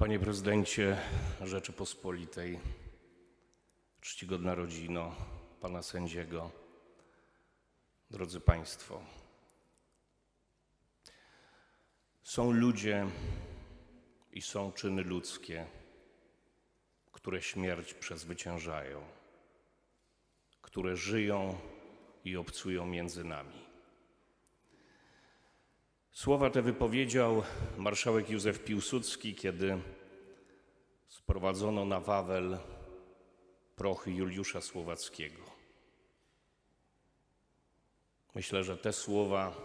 Panie prezydencie Rzeczypospolitej, czcigodna rodzino pana sędziego, drodzy państwo. Są ludzie i są czyny ludzkie, które śmierć przezwyciężają, które żyją i obcują między nami. Słowa te wypowiedział marszałek Józef Piłsudski, kiedy sprowadzono na Wawel prochy Juliusza Słowackiego. Myślę, że te słowa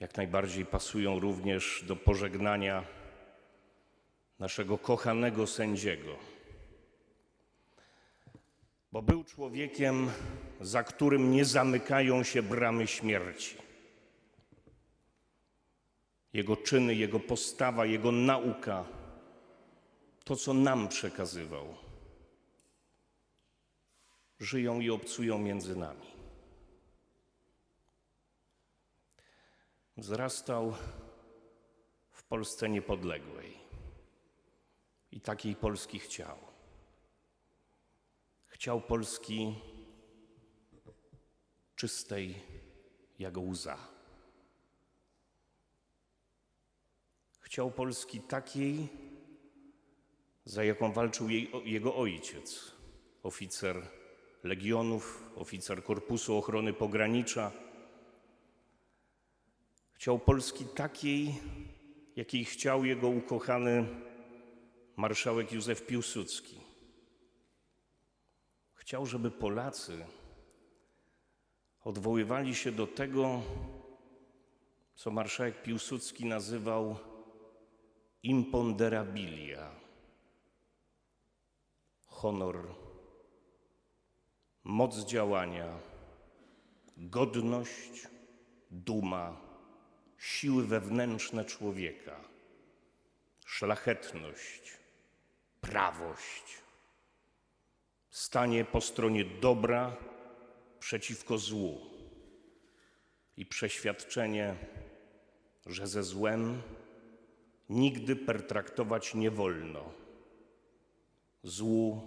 jak najbardziej pasują również do pożegnania naszego kochanego sędziego, bo był człowiekiem, za którym nie zamykają się bramy śmierci. Jego czyny, jego postawa, jego nauka, to co nam przekazywał, żyją i obcują między nami. Wzrastał w Polsce niepodległej i takiej Polski chciał. Chciał Polski czystej jak łza. Chciał Polski takiej, za jaką walczył jej, jego ojciec, oficer legionów, oficer Korpusu Ochrony Pogranicza. Chciał Polski takiej, jakiej chciał jego ukochany marszałek Józef Piłsudski. Chciał, żeby Polacy odwoływali się do tego, co marszałek Piłsudski nazywał imponderabilia. Honor, moc działania, godność, duma, siły wewnętrzne człowieka, szlachetność, prawość, stanie po stronie dobra przeciwko złu. I przeświadczenie, że ze złem nigdy pertraktować nie wolno. Złu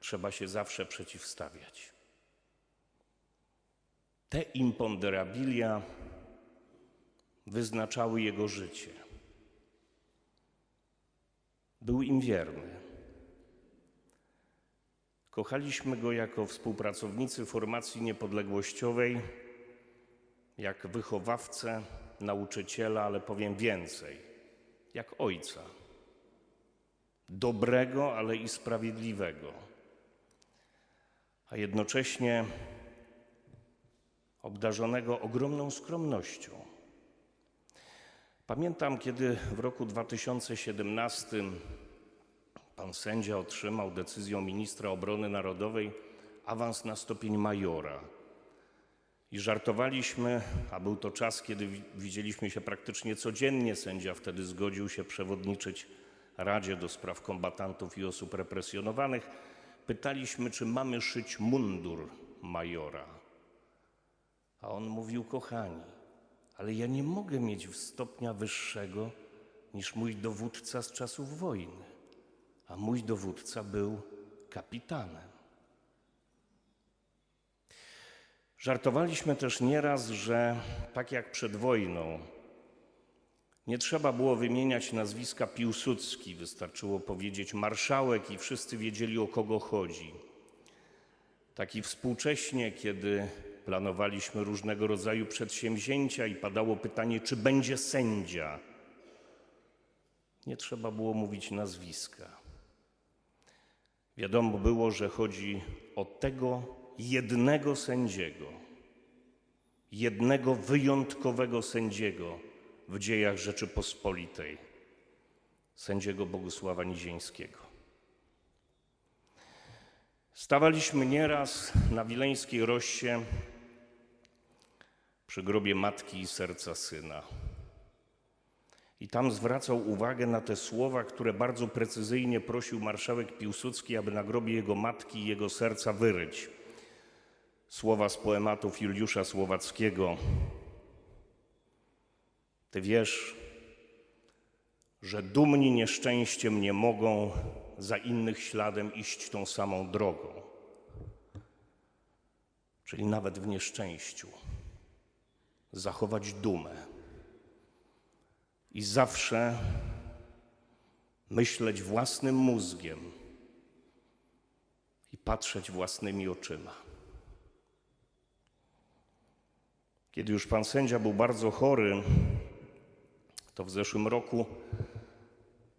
trzeba się zawsze przeciwstawiać. Te imponderabilia wyznaczały jego życie. Był im wierny. Kochaliśmy go jako współpracownicy formacji niepodległościowej, jak wychowawcę, nauczyciela, ale powiem więcej, jak ojca. Dobrego, ale i sprawiedliwego, a jednocześnie obdarzonego ogromną skromnością. Pamiętam, kiedy w roku 2017 pan sędzia otrzymał decyzją ministra obrony narodowej awans na stopień majora. I żartowaliśmy, a był to czas, kiedy wi- widzieliśmy się praktycznie codziennie. Sędzia wtedy zgodził się przewodniczyć Radzie do Spraw Kombatantów i Osób Represjonowanych. Pytaliśmy, czy mamy szyć mundur majora. A on mówił, kochani, ale ja nie mogę mieć stopnia wyższego niż mój dowódca z czasów wojny, a mój dowódca był kapitanem. Żartowaliśmy też nieraz, że tak jak przed wojną, nie trzeba było wymieniać nazwiska Piłsudski, wystarczyło powiedzieć marszałek i wszyscy wiedzieli o kogo chodzi. Tak i współcześnie, kiedy planowaliśmy różnego rodzaju przedsięwzięcia i padało pytanie, czy będzie sędzia, nie trzeba było mówić nazwiska. Wiadomo było, że chodzi o tego jednego sędziego, jednego wyjątkowego sędziego w dziejach Rzeczypospolitej, sędziego Bogusława Nizieńskiego. Stawaliśmy nieraz na Wileńskiej Roście przy grobie matki i serca syna. I tam zwracał uwagę na te słowa, które bardzo precyzyjnie prosił marszałek Piłsudski, aby na grobie jego matki i jego serca wyryć. Słowa z poematów Juliusza Słowackiego. Ty wiesz, że dumni nieszczęściem nie mogą za innych śladem iść tą samą drogą. Czyli nawet w nieszczęściu zachować dumę i zawsze myśleć własnym mózgiem i patrzeć własnymi oczyma. Kiedy już pan sędzia był bardzo chory, to w zeszłym roku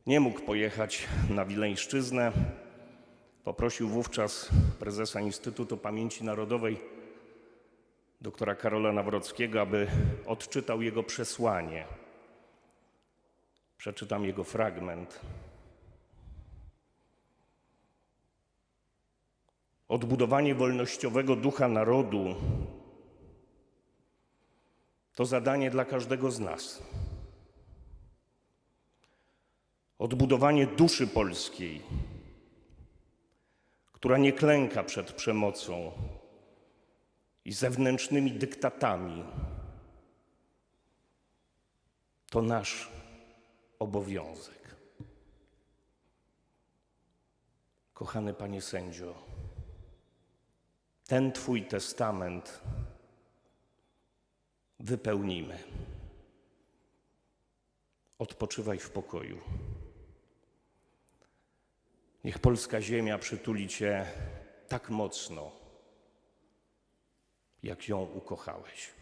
nie mógł pojechać na Wileńszczyznę. Poprosił wówczas prezesa Instytutu Pamięci Narodowej, doktora Karola Nawrockiego, aby odczytał jego przesłanie. Przeczytam jego fragment. Odbudowanie wolnościowego ducha narodu to zadanie dla każdego z nas. Odbudowanie duszy polskiej, która nie klęka przed przemocą i zewnętrznymi dyktatami, to nasz obowiązek. Kochany panie sędzio, ten twój testament wypełnimy. Odpoczywaj w pokoju. Niech polska ziemia przytuli cię tak mocno, jak ją ukochałeś.